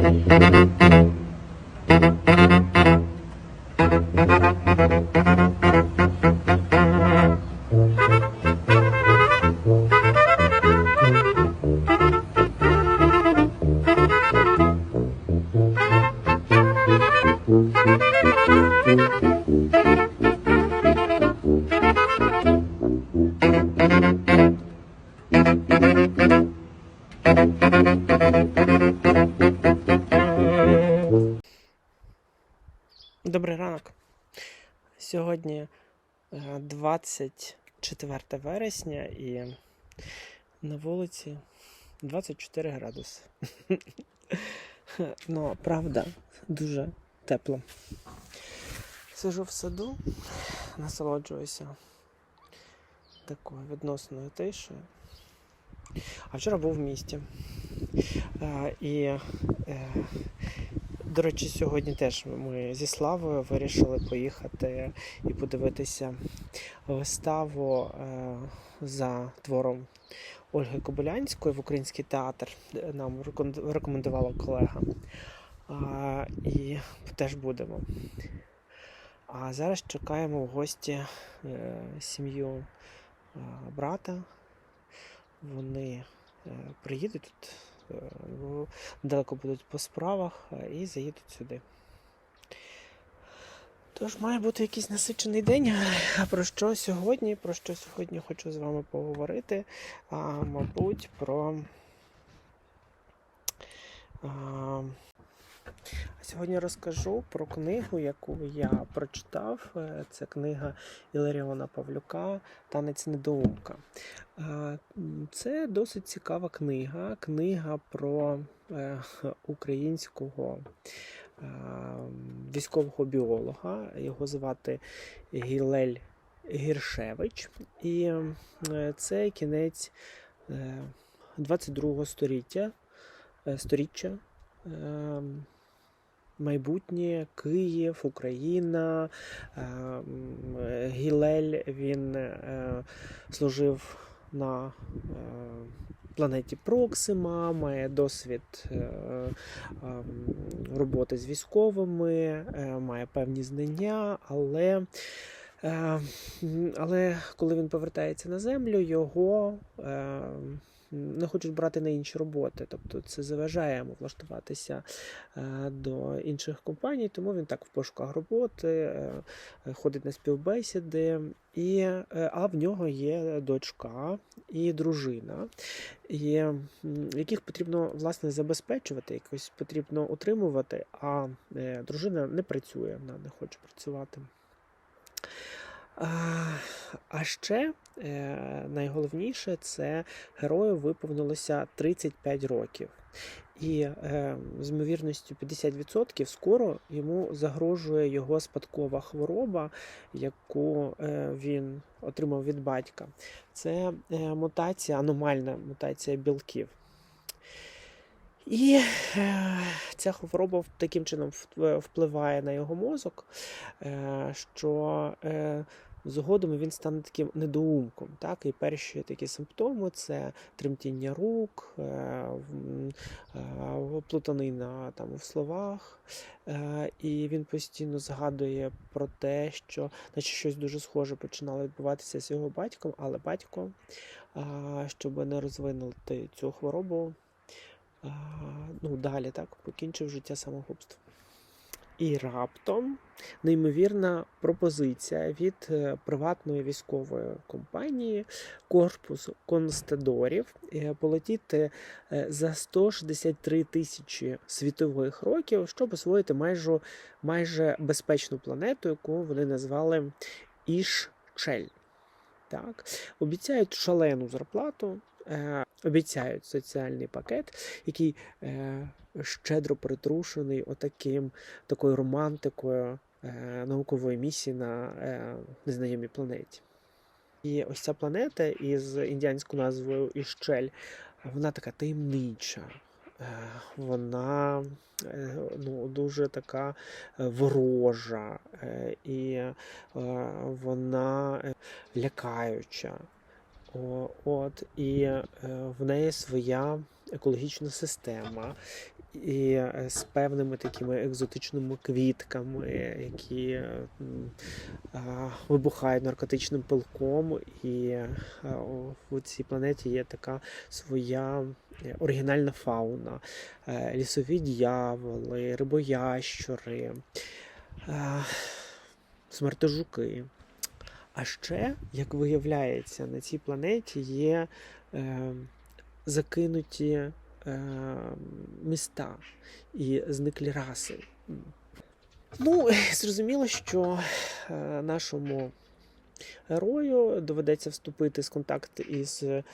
Thank you. 24 вересня і на вулиці 24 градуси. Ну, правда, дуже тепло. Сижу в саду, насолоджуюся такою відносною тишею. А вчора був в місті. Е, І е, до речі, сьогодні теж ми зі Славою вирішили поїхати і подивитися виставу е, за твором Ольги Кобилянської в Український театр. Нам рекомендувала колега. І теж будемо. А зараз чекаємо в гості е, сім'ю е, брата. Вони приїдуть тут. Е, в- далеко будуть по справах е, і заїдуть сюди. Тож має бути якийсь насичений день. Про що сьогодні? Про що сьогодні хочу з вами поговорити? А, мабуть, про. А, Сьогодні розкажу про книгу, яку я прочитав. Е, Це книга Іларіона Павлюка Танець недоумка. Е, Це досить цікава книга. Книга про е, українського військового біолога. Його звати Гілель Гіршевич. І це кінець е, 22 століття. Майбутнє Київ, Україна. Е, е, Гілель він е, служив на планеті Проксима, має досвід роботи з військовими, має певні знання, але. Але коли він повертається на землю, його не хочуть брати на інші роботи. Тобто це заважає йому влаштуватися е, до інших компаній, тому він так в пошуках роботи, е, ходить на співбесіди, і, е, а в нього є дочка і дружина, і, яких потрібно власне забезпечувати, якось потрібно утримувати, а дружина не працює, вона не хоче працювати. А, ще е, найголовніше це герою виповнилося 35 років. І е, з ймовірністю 50% скоро йому загрожує його спадкова хвороба, яку е, він отримав від батька. Це мутація, аномальна мутація білків. І ця хвороба таким чином впливає на його мозок, що згодом він стане таким недоумком. Так? І перші такі симптоми це тремтіння рук, е, е, плутанина там, в словах. Е, І він постійно згадує про те, що наче щось дуже схоже починало відбуватися з його батьком, але батько, щоб не розвинути цю хворобу, ну, далі так, покінчив життя самогубством. І раптом неймовірна пропозиція від е, приватної військової компанії Корпус Констедорів е, полетіти е, за 163 тисячі світових років, щоб освоїти майже, майже безпечну планету, яку вони назвали Ішчель. Так, обіцяють шалену зарплату, е, обіцяють соціальний пакет, який е, щедро притрушений отаким такою романтикою е, наукової місії на е, незнайомій планеті. І ось ця планета із індіанською назвою Іщель, вона така таємнича. Е, Вона ну, дуже така ворожа, і вона лякаюча. От, і в неї своя екологічна система, і е, з певними такими екзотичними квітками, які е, вибухають наркотичним пилком. І е, у цій планеті є така своя е, оригінальна фауна, Е, лісові дьяволи, рибоящури, е, смертожуки. А ще, як виявляється, на цій планеті є е, закинуті е, міста і зниклі раси. Ну, зрозуміло, що е, нашому герою доведеться вступити з контакт із е,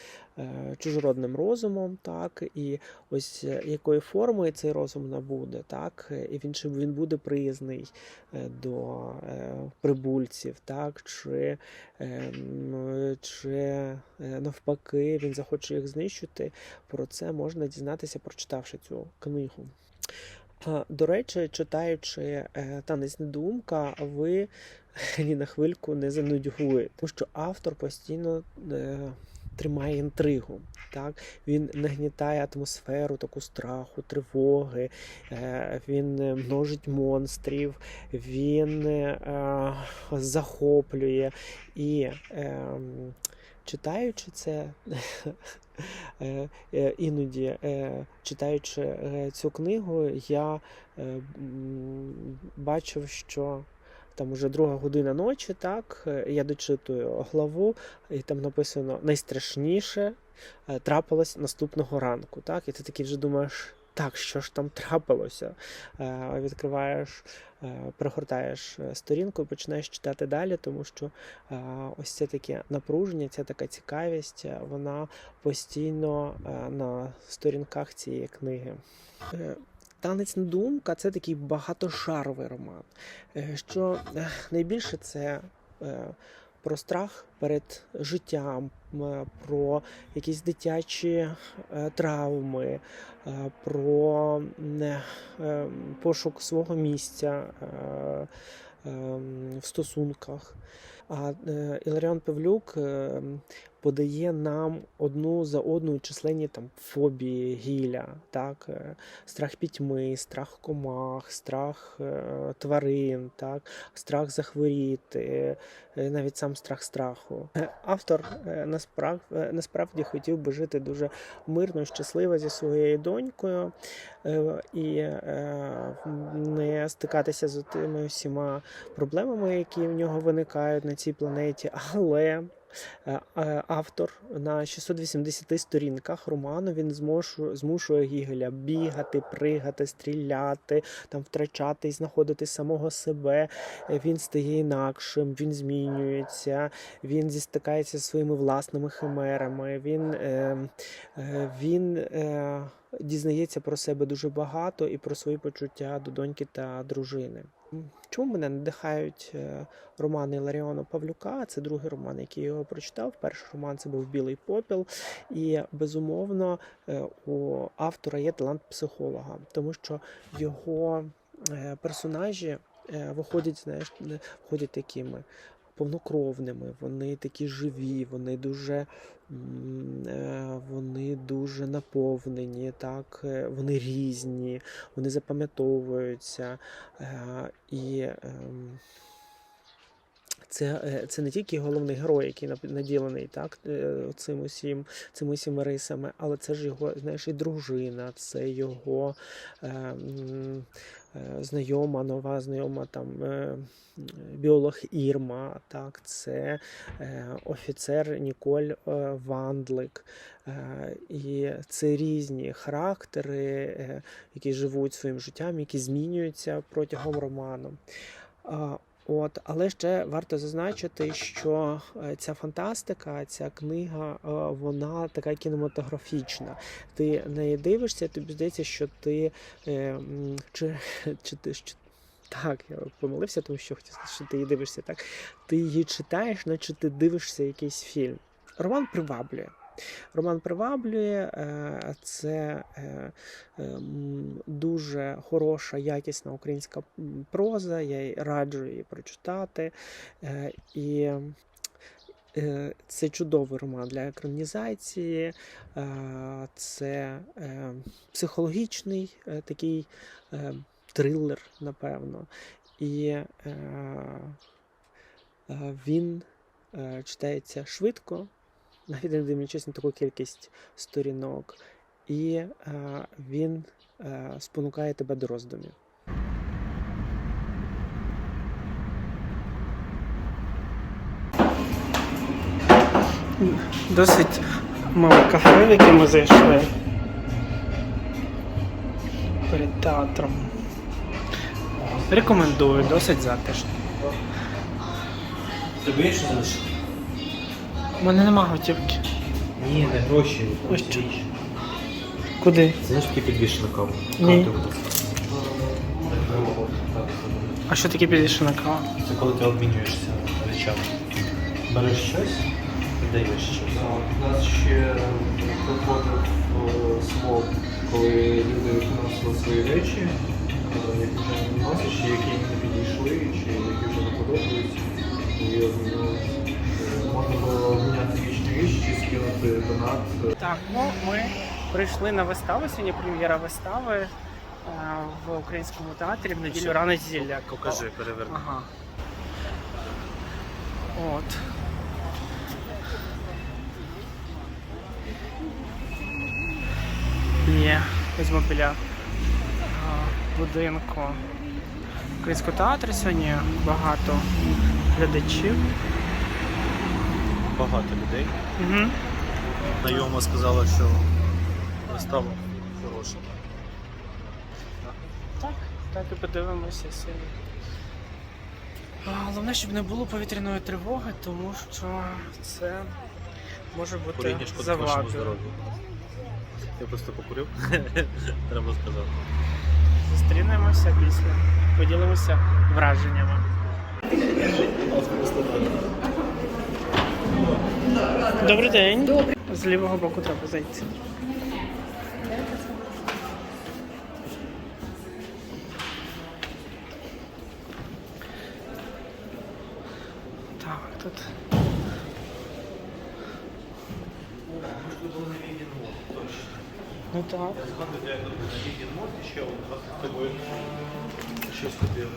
чужородним розумом, так, і ось е, якої форми цей розум набуде, так, і він чи він буде приязний е, до прибульців, так, чи, чи навпаки він захоче їх знищити. Про це можна дізнатися, прочитавши цю книгу. До речі, читаючи е, танець недоумка, ви ні на хвильку не занудьгуєте, тому що автор постійно е, тримає інтригу. Так? Він нагнітає атмосферу таку страху, тривоги, е, він множить монстрів, він захоплює і. Е, Читаючи це, іноді е, читаючи е, цю книгу, я е, бачив, що там уже друга година ночі, так, е, я дочитую главу, і там написано найстрашніше е, трапилось наступного ранку. Так, і ти такий вже думаєш. Так, що ж там трапилося? Е, Відкриваєш, е, перегортаєш е, сторінку і починаєш читати далі, тому що ось це таке напруження, ця така цікавість, вона постійно на сторінках цієї книги. Танець недоумка це такий багатошаровий роман. Що найбільше це про страх перед життям, про якісь дитячі е, травми, е, про м, е, е, пошук свого місця е, е, в стосунках. А е, Іларіон Павлюк е, подає нам одну за одною численні там фобії гілля, так? е, страх пітьми, страх комах, страх е, тварин, так? страх захворіти, е, навіть сам страх страху. Автор насправ, насправді хотів би жити дуже мирно і щасливо зі своєю донькою і не стикатися з тими всіма проблемами, які в нього виникають на цій планеті, але автор на 680 сторінках роману він змушує, змушує Гігеля бігати, пригати, стріляти, там втрачати і знаходити самого себе. Е, Він стає інакшим, він змінюється, він зістикається зі своїми власними химерами. Він, е, е, він е, дізнається про себе дуже багато і про свої почуття до доньки та дружини. Чому мене надихають е, романи Ларіона Павлюка? Це другий роман, який я його прочитав. Перший роман це був Білий попіл. І безумовно е, у автора є талант психолога, тому що його е, персонажі виходять, знаєш, виходять такими. Повнокровними, вони такі живі, вони дуже, е, вони дуже наповнені, так, е, вони різні, вони запам'ятовуються. Е, І ем, це, це не тільки головний герой, який наділений так, цим усім, цими усіма рисами, але це ж його, знаєш, і дружина, це його е, знайома, нова знайома там. Е, Біолог Ірма, так, це е, офіцер Ніколь е, Вандлик. Е, і це різні характери, е, які живуть своїм життям, які змінюються протягом роману. От, але ще варто зазначити, що е, ця фантастика, ця книга, е, вона така кінематографічна. Ти неї дивишся, тобі здається, що ти е, чи, чи ти що. Так, я помилився, тому що хотів сказати, що ти її дивишся так. Ти її читаєш, наче ти дивишся якийсь фільм. Роман приваблює. Роман приваблює, е, це е, дуже хороша, якісна українська проза. Я раджу її прочитати. Е, І це чудовий роман для екранізації, це психологічний такий трилер, напевно. І він читається швидко, навіть не дивлячись на таку кількість сторінок, і е, він е, спонукає тебе до роздумів. Досить мале кафе, в яке ми зайшли перед театром. Рекомендую, досить затишно. Тобі що залишити? У мене нема готівки. Ні, не гроші. Ось що. Куди? Це знаєш таке підвішена кава? Ні. А що таке підвішена кава? Це коли ти обмінюєшся речами. Береш щось і даєш щось. У нас ще проходив е, СВОП, коли люди приносили свої речі, е, які вже не носять, чи які не підійшли, чи які вже не подобаються, і обмінювалися. Е, Можна було обміняти вічні річ, чи скинути донат. е, Так, ну ми прийшли на виставу. Сьогодні прем'єра вистави е, в українському театрі в неділю рано зілля. Покажи, переверни. Ага. От. Є, візьму біля а, будинку українського театру сьогодні багато глядачів. Багато людей. Угу. Знайома сказала, що вистава хороша. Так, так і подивимося сьогодні. Головне, щоб не було повітряної тривоги, тому що це може бути завадою. Я просто покурив, треба сказати. Зустрінемося після. Поділимося враженнями. Добрий день. Добрий. З лівого боку треба зайти. Так, тут. Ну так. Згадуйте, як на Вігін Мод ще от з тобою щось купили.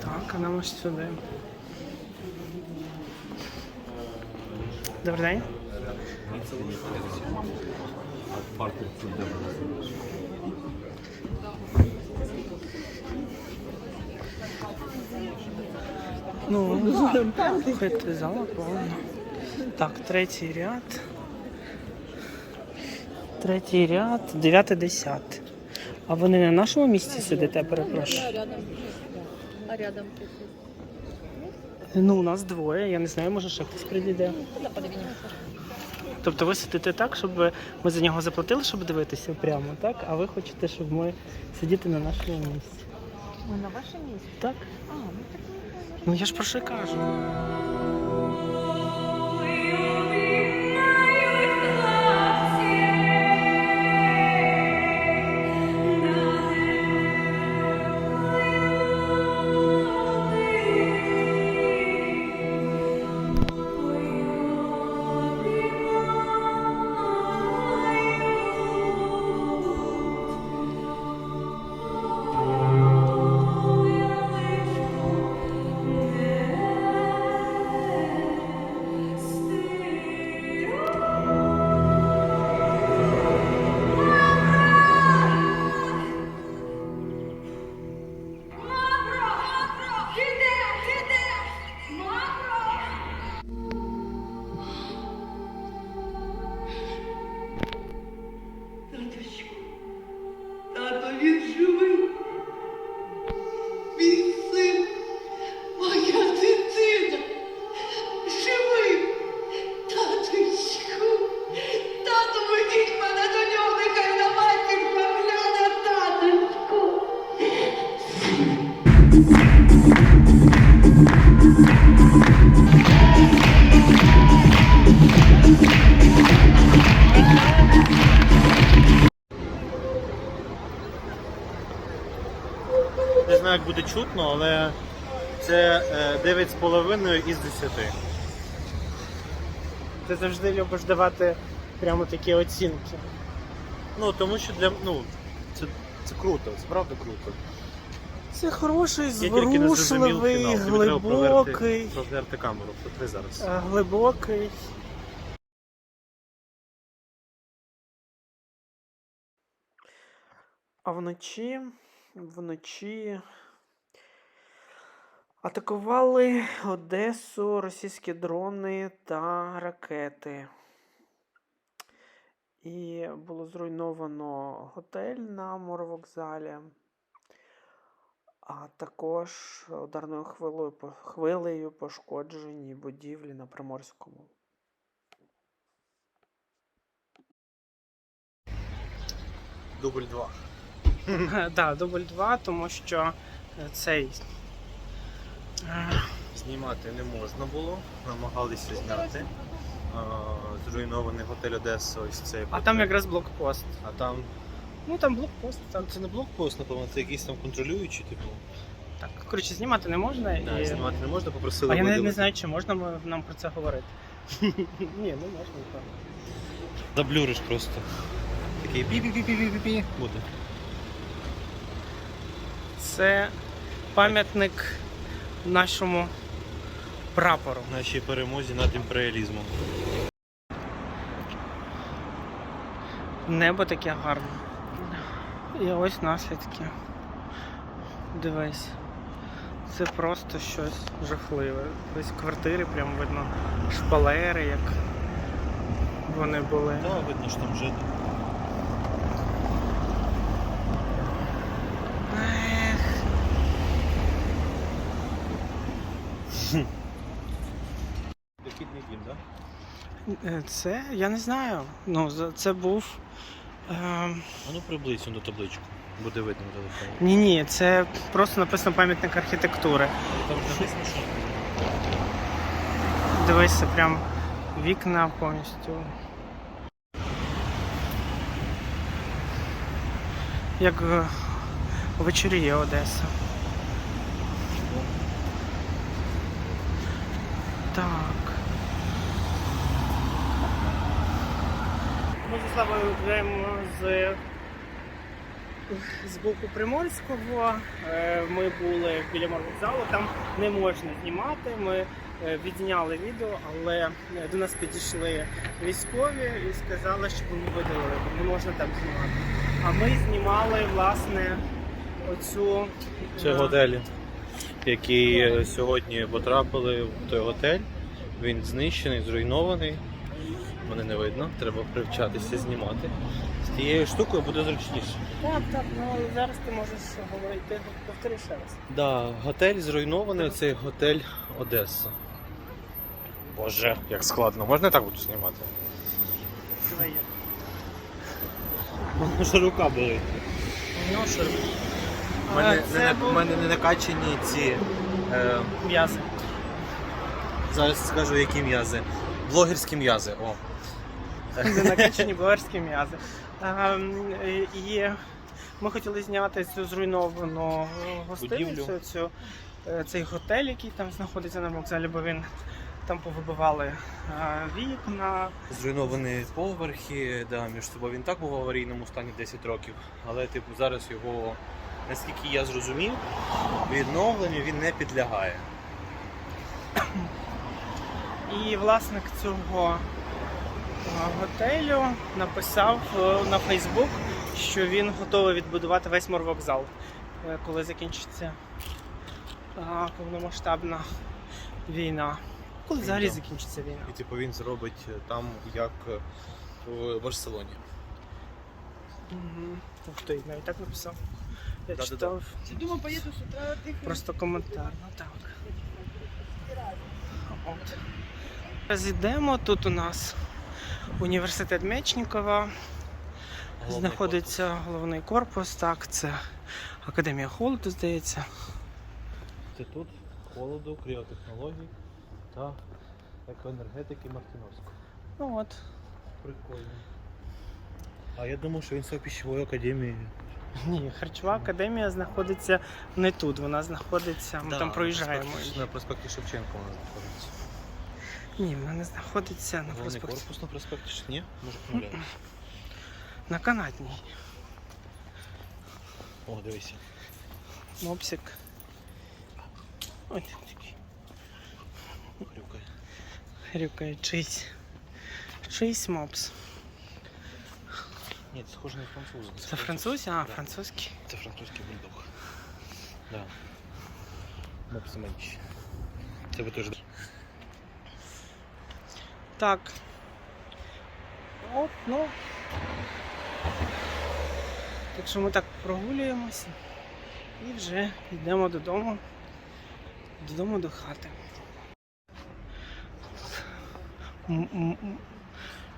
Так, а нам ось сюди. Добрий день. Ну, слухайте, зала повна. Так, третій ряд. Третій ряд, дев'яте, десяте. А ви не на нашому місці сидите, перепрошую. А рядом? Ну, у нас двоє, я не знаю, може ще хтось прийде. Тобто ви сидите так, щоб ми за нього заплатили, щоб дивитися прямо, так? А ви хочете, щоб ми сидіти на нашому місці. Ми на вашому місці? Так? А, ну так Ну я ж про що кажу. Не знаю, як буде чутно, але це е, 9,5 із 10. Ти завжди любиш давати прямо такі оцінки. Ну, тому що для. Ну, це, це круто, це правда круто. Це хороший, Я тільки не зворушливий, глибокий. проверти камеру. Протри зараз. е, Глибокий. А вночі, вночі атакували Одесу російські дрони та ракети. І було зруйновано готель на морвокзалі, а також ударною хвилею, по- хвилею пошкоджені будівлі на Приморському. Дубль 2. Так, дубль 2, тому що е, цей. е, Знімати не можна було, намагалися зняти. Зруйнований готель Одеса, ось цей. А там якраз блокпост. А там. Ну там блокпост, там. Це не блокпост, напевно, це якийсь там контролюючий, типу. Так, коротше, знімати не можна. Да, і... Знімати не можна, попросили А я навіть не знаю, чи можна ми- нам про це говорити. Ні, не можна, напевно. Заблюриш просто. Такий пі-пі-пі-пі-пі-пі буде. Це пам'ятник нашому прапору. Нашій перемозі над імперіалізмом. Небо таке гарне. І ось наслідки. Дивись. Це просто щось жахливе. Ось квартири прям видно шпалери, як вони були. Так, видно, що там жити. Дохідний дім, так? Е, Це я не знаю. Ну, за- це був. Е, А ну приблизь до табличку. Буде видно на телефоні. ні, ні, це просто написано пам'ятник архітектури. Там вже написано, що Дивися, прям вікна повністю. Як е, вечоріє Одеса. Так. Ми зі Славою йдемо з, з боку Приморського. Е, Ми були біля морвокзалу, там не можна знімати. Ми е, відзняли відео, але е, до нас підійшли військові і сказали, щоб ми видалили, бо не можна там знімати. А ми знімали власне оцю Це е, який е, сьогодні потрапили в той готель. Він знищений, зруйнований. Мене не видно, треба привчатися знімати. З тією штукою буде зручніше. Так, так, ну зараз ти можеш говорити. Повтори ще раз. Да, готель зруйнований, цей готель Одеса. Боже, як складно. Можна я так буду знімати? Твоє. Мене ж рука болить. Ну, що У мене, Е, це не, був- у мене не накачані ці. Е, м'язи. зараз скажу, які м'язи. Блогерські м'язи. О. Де накачані болгарські м'язи. Ем, І ми хотіли зняти цю зруйновану гостиницю, цю, е, цей готель, який там знаходиться на вокзалі, бо він там повибивали е, вікна. Зруйновані поверхи, да, між собою він так був в аварійному стані 10 років, але типу зараз його, наскільки я зрозумів, відновленню він не підлягає. І власник цього е, готелю написав е, на Фейсбук, що він готовий відбудувати весь морвокзал, е, коли закінчиться повномасштабна війна. Коли взагалі закінчиться війна? І типу він зробить там як в Барселоні. Угу. Ух ти, навіть так написав. Я Да-да-да. читав Думаю, поеду с утра просто коментар. Ну так. От. Зараз йдемо. Тут у нас університет Мечникова. Головний Знаходиться головний корпус. Так, це Академія холоду, здається. корпус. Це тут холоду, кріотехнологій та екоенергетики Мартиновського. Ну от. Прикольно. А я думав, що він з пищової академії. Ні, харчова академія знаходиться не тут, вона знаходиться, ми Да, там проїжджаємо. На проспекті Шевченка вона знаходиться. Ні, в мене знаходиться на Головний проспекті. корпус на проспекті ні? Може помиляюсь. На канатній. О, дивися. Мопсик. Ой, такий. Хрюкає. Грюкає чийсь. Чийсь мопс. Це схоже на француза. Це француз? А, Да. французький. Це французький бульдог. Да. Мопси менші. Це ви теж. Так. От, ну. Так що ми так прогулюємося і вже йдемо додому. Додому до хати.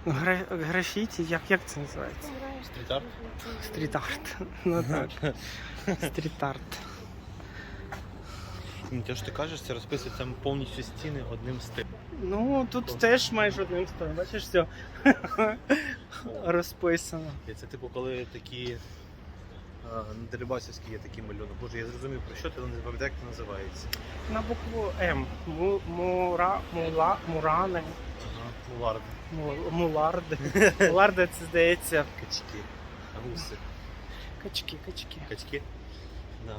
Графіті, як, як це називається? Стріт-арт? Стріт-арт. Ну так. Стріт-арт. Ну, Те, що ти кажеш, це розписується повністю стіни одним стилем. Ну, тут теж майже одним стоїть. Бачиш, все розписано. І це типу, коли такі на Дерибасівській є такий малюнок. Боже, я зрозумів про що ти, але не пам'ятаю, як це називається. На букву М. Мура, мула, мурани, Ага. Мулард. му- муларди. Муларди це здається Качки. Гуси. качки, качки. Качки? Да.